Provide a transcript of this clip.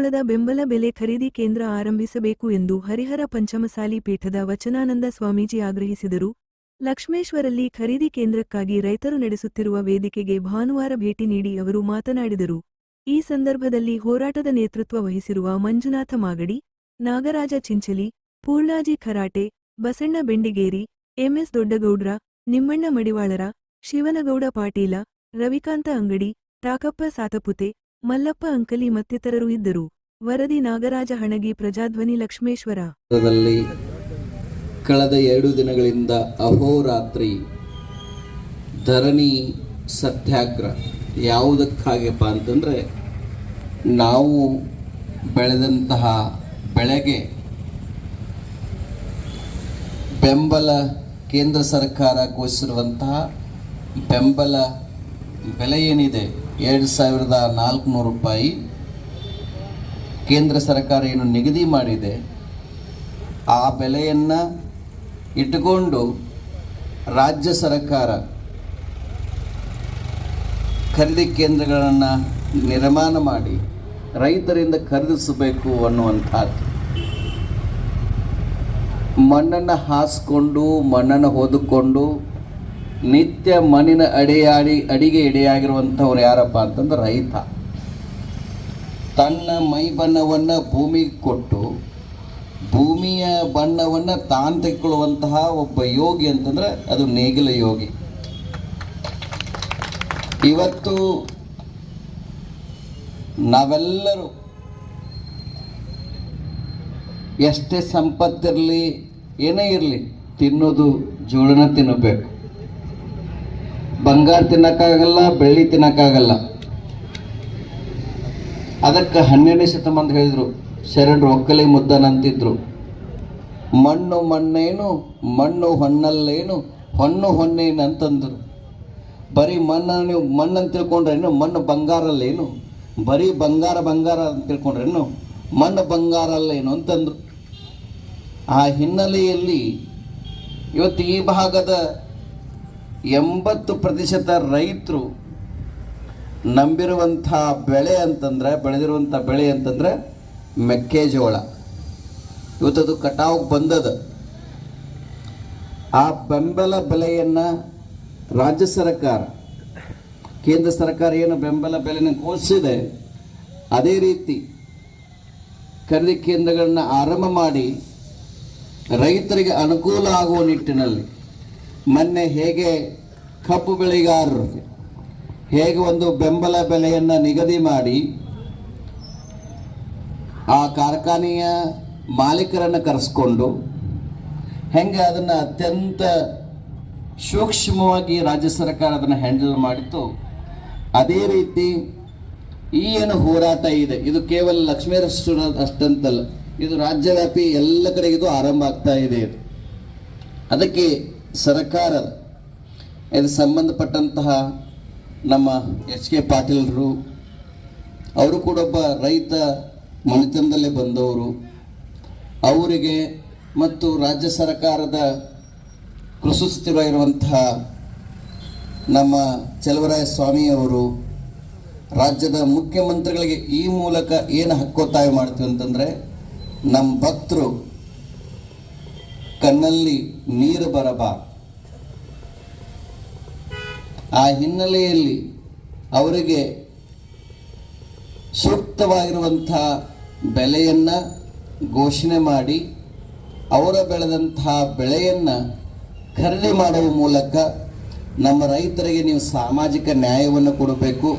ಸರ್ಕಾರದ ಬೆಂಬಲ ಬೆಲೆ ಖರೀದಿ ಕೇಂದ್ರ ಆರಂಭಿಸಬೇಕು ಎಂದು ಹರಿಹರ ಪಂಚಮಸಾಲಿ ಪೀಠದ ವಚನಾನಂದ ಸ್ವಾಮೀಜಿ ಆಗ್ರಹಿಸಿದರು. ಲಕ್ಷ್ಮೇಶ್ವರಲ್ಲಿ ಖರೀದಿ ಕೇಂದ್ರಕ್ಕಾಗಿ ರೈತರು ನಡೆಸುತ್ತಿರುವ ವೇದಿಕೆಗೆ ಭಾನುವಾರ ಭೇಟಿ ನೀಡಿ ಅವರು ಮಾತನಾಡಿದರು. ಈ ಸಂದರ್ಭದಲ್ಲಿ ಹೋರಾಟದ ನೇತೃತ್ವ ವಹಿಸಿರುವ ಮಂಜುನಾಥ ಮಾಗಡಿ, ನಾಗರಾಜ ಚಿಂಚಲಿ, ಪೂರ್ಣಾಜಿ ಖರಾಟೆ ಬಸಣ್ಣ ಬೆಂಡಿಗೇರಿ, ಎಂಎಸ್ ದೊಡ್ಡಗೌಡ್ರ, ನಿಮ್ಮಣ್ಣ ಮಡಿವಾಳರ, ಶಿವನಗೌಡ ಪಾಟೀಲ, ರವಿಕಾಂತ ಅಂಗಡಿ ಟಾಕಪ್ಪ ಸಾತಪುತೆ ಮಲ್ಲಪ್ಪ ಅಂಕಲಿ ಮತ್ತಿತರರು ಇದ್ದರು. ವರದಿ ನಾಗರಾಜ ಹಣಗಿ ಪ್ರಜಾಧ್ವನಿ ಲಕ್ಷ್ಮೇಶ್ವರದಲ್ಲಿ ಕಳೆದ ಎರಡು ದಿನಗಳಿಂದ ಅಹೋರಾತ್ರಿ ಧರಣಿ ಸತ್ಯಾಗ್ರಹ. ಯಾವುದಕ್ಕಾಗಪ್ಪ ಅಂತಂದರೆ, ನಾವು ಬೆಳೆದಂತಹ ಬೆಳೆಗೆ ಬೆಂಬಲ ಕೇಂದ್ರ ಸರ್ಕಾರ ಘೋಷಿಸಿರುವಂತಹ ಬೆಂಬಲ ಬೆಲೆ ಏನಿದೆ ಎರಡು ಸಾವಿರದ ನಾಲ್ಕುನೂರು ರೂಪಾಯಿ ಕೇಂದ್ರ ಸರ್ಕಾರ ಏನು ನಿಗದಿ ಮಾಡಿದೆ, ಆ ಬೆಲೆಯನ್ನು ಇಟ್ಟುಕೊಂಡು ರಾಜ್ಯ ಸರ್ಕಾರ ಖರೀದಿ ಕೇಂದ್ರಗಳನ್ನು ನಿರ್ಮಾಣ ಮಾಡಿ ರೈತರಿಂದ ಖರೀದಿಸಬೇಕು ಅನ್ನುವಂಥದ್ದು. ಮಣ್ಣನ್ನು ಹಾಸ್ಕೊಂಡು, ಮಣ್ಣನ್ನು ಹೊದ್ಕೊಂಡು ನಿತ್ಯ ಮಣ್ಣಿನ ಅಡೆಯಾಡಿ, ಅಡಿಗೆ ಎಡೆಯಾಗಿರುವಂಥವ್ರು ಯಾರಪ್ಪ ಅಂತಂದ್ರೆ ರೈತ. ತನ್ನ ಮೈ ಬಣ್ಣವನ್ನು ಭೂಮಿಗೆ ಕೊಟ್ಟು, ಭೂಮಿಯ ಬಣ್ಣವನ್ನು ತಾನು ತೆಗೆದುಕೊಳ್ಳುವಂತಹ ಒಬ್ಬ ಯೋಗಿ ಅಂತಂದ್ರೆ ಅದು ನೇಗಿಲ ಯೋಗಿ. ಇವತ್ತು ನಾವೆಲ್ಲರೂ ಎಷ್ಟೇ ಸಂಪತ್ತಿರಲಿ, ಏನೇ ಇರಲಿ, ತಿನ್ನೋದು ಜೋಳನ ತಿನ್ನಬೇಕು. ಬಂಗಾರ ತಿನ್ನಕ್ಕಾಗಲ್ಲ, ಬೆಳ್ಳಿ ತಿನ್ನಕ್ಕಾಗಲ್ಲ. ಅದಕ್ಕೆ ಹನ್ನೆರಡನೇ ಶತಮಾನ ಹೇಳಿದರು, ಶರಣರು ಒಕ್ಕಲಿ ಮುದ್ದನಂತಿದ್ರು ಮಣ್ಣು ಮಣ್ಣೇನು, ಮಣ್ಣು ಹೊನ್ನಲ್ಲೇನು ಹೊಣ್ಣು ಹೊನ್ನೇನು ಅಂತಂದರು. ಬರೀ ಮಣ್ಣು ನೀವು ಮಣ್ಣನ್ನು ತಿಳ್ಕೊಂಡ್ರೇನು ಮಣ್ಣು ಬಂಗಾರಲ್ಲೇನು? ಬರೀ ಬಂಗಾರ ಬಂಗಾರ ಅಂತ ತಿಳ್ಕೊಂಡ್ರೇನು ಮಣ್ಣು ಬಂಗಾರ ಅಲ್ಲೇನು ಅಂತಂದ್ರು. ಆ ಹಿನ್ನೆಲೆಯಲ್ಲಿ ಇವತ್ತು ಈ ಭಾಗದ ಎಂಬತ್ತು ಪ್ರತಿಶತ ರೈತರು ನಂಬಿರುವಂಥ ಬೆಳೆ ಅಂತಂದರೆ, ಬೆಳೆದಿರುವಂಥ ಬೆಳೆ ಅಂತಂದರೆ ಮೆಕ್ಕೆಜೋಳ. ಇವತ್ತದು ಕಟಾವು ಬಂದದ. ಆ ಬೆಂಬಲ ಬೆಲೆಯನ್ನು ರಾಜ್ಯ ಸರ್ಕಾರ, ಕೇಂದ್ರ ಸರ್ಕಾರ ಏನು ಬೆಂಬಲ ಬೆಲೆನ ಘೋಷಿಸಿದೆ, ಅದೇ ರೀತಿ ಖರೀದಿ ಕೇಂದ್ರಗಳನ್ನ ಆರಂಭ ಮಾಡಿ ರೈತರಿಗೆ ಅನುಕೂಲ ಆಗುವ ನಿಟ್ಟಿನಲ್ಲಿ ಮೊನ್ನೆ ಹೇಗೆ ಕಬ್ಬು ಬೆಳೆಗಾರರಿಗೆ ಹೇಗೆ ಒಂದು ಬೆಂಬಲ ಬೆಲೆಯನ್ನು ನಿಗದಿ ಮಾಡಿ ಆ ಕಾರ್ಖಾನೆಯ ಮಾಲೀಕರನ್ನು ಕರೆಸ್ಕೊಂಡು ಹೆಂಗೆ ಅದನ್ನು ಅತ್ಯಂತ ಸೂಕ್ಷ್ಮವಾಗಿ ರಾಜ್ಯ ಸರ್ಕಾರ ಅದನ್ನು ಹ್ಯಾಂಡಲ್ ಮಾಡಿತ್ತು, ಅದೇ ರೀತಿ ಈ ಏನು ಹೋರಾಟ ಇದೆ, ಇದು ಕೇವಲ ಲಕ್ಷ್ಮೀರಷ್ಟು ಅಷ್ಟಂತಲ್ಲ, ಇದು ರಾಜ್ಯವ್ಯಾಪಿ ಎಲ್ಲ ಕಡೆಗಿದು ಆರಂಭ ಆಗ್ತಾ ಇದು. ಅದಕ್ಕೆ ಸರ್ಕಾರ, ಇದು ಸಂಬಂಧಪಟ್ಟಂತಹ ನಮ್ಮ ಎಚ್ ಕೆ ಪಾಟೀಲ್ರು, ಅವರು ಕೂಡ ಒಬ್ಬ ರೈತ ಮನೆತನದಲ್ಲೇ ಬಂದವರು. ಅವರಿಗೆ ಮತ್ತು ರಾಜ್ಯ ಸರ್ಕಾರದ ಕೃಷಿ ಇರುವಂತಹ ನಮ್ಮ ಚಲವರಾಯ ಸ್ವಾಮಿಯವರು ರಾಜ್ಯದ ಮುಖ್ಯಮಂತ್ರಿಗಳಿಗೆ ಈ ಮೂಲಕ ಏನು ಹಕ್ಕೊತ್ತಾಯ ಮಾಡ್ತೀವಿ ಅಂತಂದರೆ, ನಮ್ಮ ಭಕ್ತರು ಕಣ್ಣಲ್ಲಿ ನೀರು ಬರಬಾ ಆ ಹಿನ್ನೆಲೆಯಲ್ಲಿ ಅವರಿಗೆ ಸೂಕ್ತವಾಗಿರುವಂಥ ಬೆಲೆಯನ್ನು ಘೋಷಣೆ ಮಾಡಿ, ಅವರ ಬೆಳೆದಂತಹ ಬೆಳೆಯನ್ನು ಖರೀದಿ ಮಾಡುವ ಮೂಲಕ ನಮ್ಮ ರೈತರಿಗೆ ನೀವು ಸಾಮಾಜಿಕ ನ್ಯಾಯವನ್ನು ಕೊಡಬೇಕು.